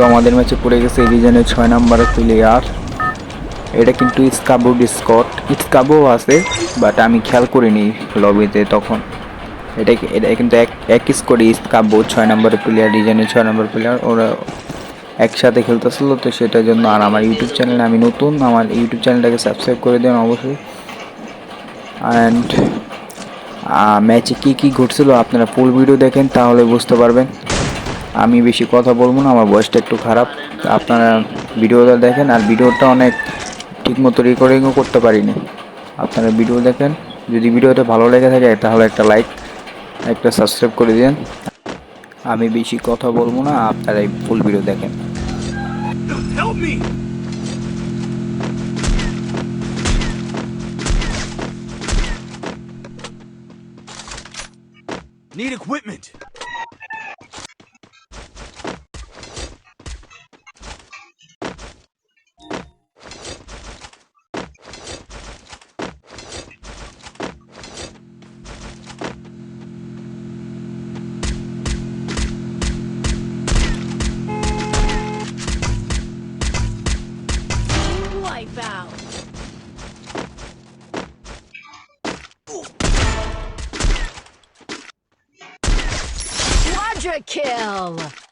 তো আমাদের ম্যাচে পড়ে গেছে রিজনের ছয় নম্বরের প্লেয়ার। এটা কিন্তু স্কাবো ডিসকট। স্কাবো আছে বাট আমি খেয়াল করিনি লবিতে তখন। এটা এটা কিন্তু এক এক স্কোরে স্কাবো ছয় নম্বরের প্লেয়ার রিজনের ছয় নম্বর প্লেয়ার। ওরা একসাথে খেলতেছিল, তো সেটার জন্য আর আমার ইউটিউব চ্যানেলে আমি নতুন, আমার ইউটিউব চ্যানেলটাকে সাবস্ক্রাইব করে দেন অবশ্যই। অ্যান্ড ম্যাচে কী কী ঘটছিল আপনারা ফুল ভিডিও দেখেন, তাহলে বুঝতে পারবেন। আমি বেশি কথা বলব না, আমার বয়সটা একটু খারাপ। আপনারা ভিডিওটা দেখেন, আর ভিডিওটা অনেক ঠিকমতো রেকর্ডিংও করতে পারিনি। আপনারা ভিডিও দেখেন, যদি ভিডিওটা ভালো লেগে থাকে তাহলে একটা লাইক একটা সাবস্ক্রাইব করে দিন। আমি বেশি কথা বলব না আপনারা এই ফুল ভিডিও দেখেন Need equipment. Quadra kill.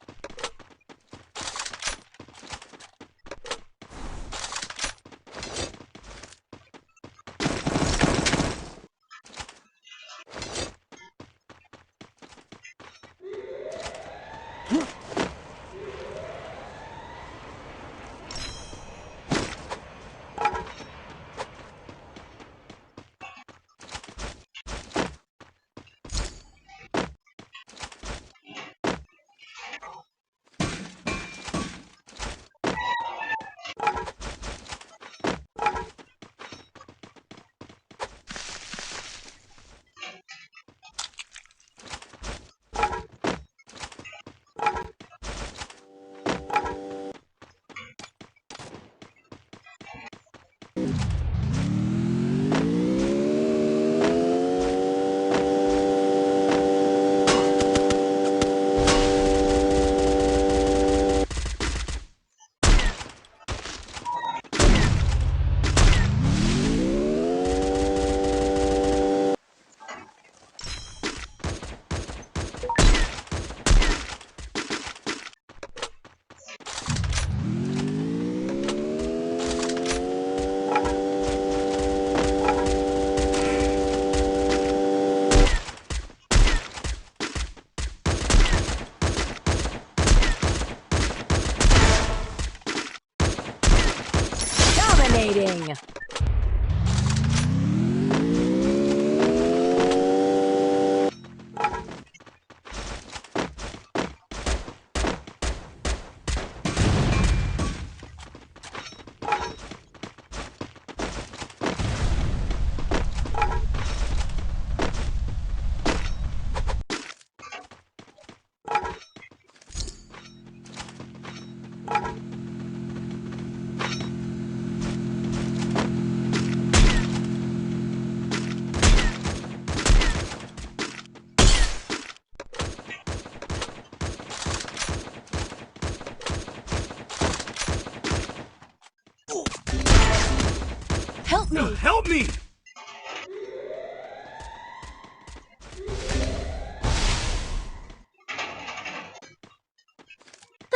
Help me. Help me!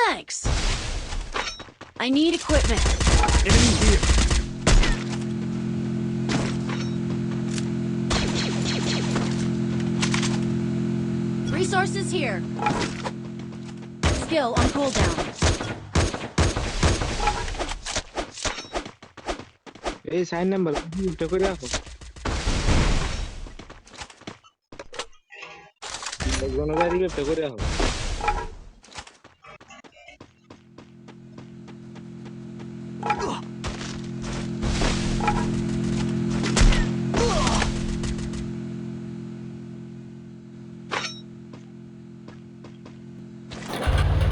Thanks. I need equipment. Enemy here. Resources here. Skill on cooldown. এই সাইন নাম্বার উল্টো করে রাখো গণগাড়ি উল্টো করে রাখো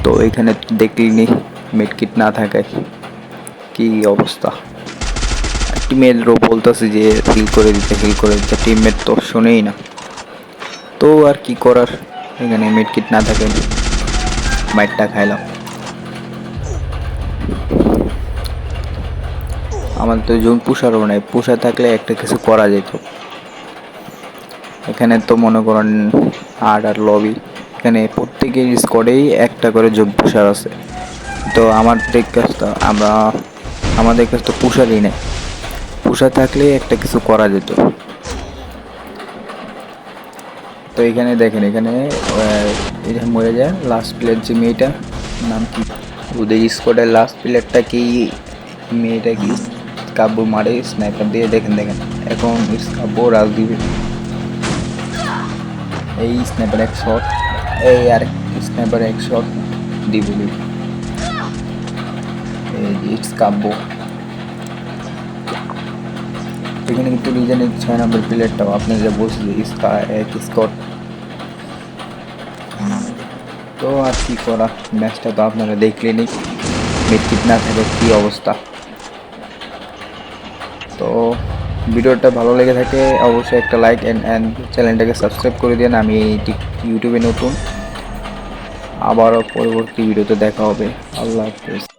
তো এখানে দেখলিনি মেডকিট না থাকায় কি অবস্থা টিমেরও বলতেছে যে হিল করে দিতে হিল করে দিতে। টিমমেট তো শোনেই না। তো আর কি করার? এখানে মেডকিট না থাকে। মাইটটা খাইলাম। আমার তো জোন পুষারও নাই। পুষা থাকলে একটা কিছু করা যেত। এখানে তো মনে করেন আট আর লবি এখানে প্রত্যেকের স্কোয়াডেই একটা করে জোন পুষার আছে। তো কাছে তো আমরা, আমাদের কাছে তো পুষারই নেই। পুষা থাকলে একটা কিছু করা যেত। তো এখানে দেখেন, এখানে মরে যায় লাস্ট প্লেয়ার যে মেয়েটা, নাম কি? ওদের স্কোয়াডের লাস্ট প্লেয়ারটা কি? মেয়েটা কি? কাব্য মারে স্নাইপার দিয়ে, দেখেন দেখেন। এখন কাব্য রাজ দিবে। এই স্নাইপার এক শট এই আর স্নাইপার এক শট দিবে। এই ইটস কাব্য। এখানে কিন্তু রিজনের ছয় নম্বর প্লেয়ারটাও আপনি যা বলছি যে এক স্কট। তো আর কি করা? ম্যাচটা তো আপনারা দেখলেনই। মেট্রিক না থাকে কী অবস্থা? তো ভিডিওটা ভালো লেগে থাকে, অবশ্যই একটা লাইক অ্যান্ড অ্যান্ড চ্যানেলটাকে সাবস্ক্রাইব করে দিন। আমি ইউটিউবে নতুন। আবারও পরবর্তী ভিডিওতে দেখা হবে। আল্লাহ হাফেজ।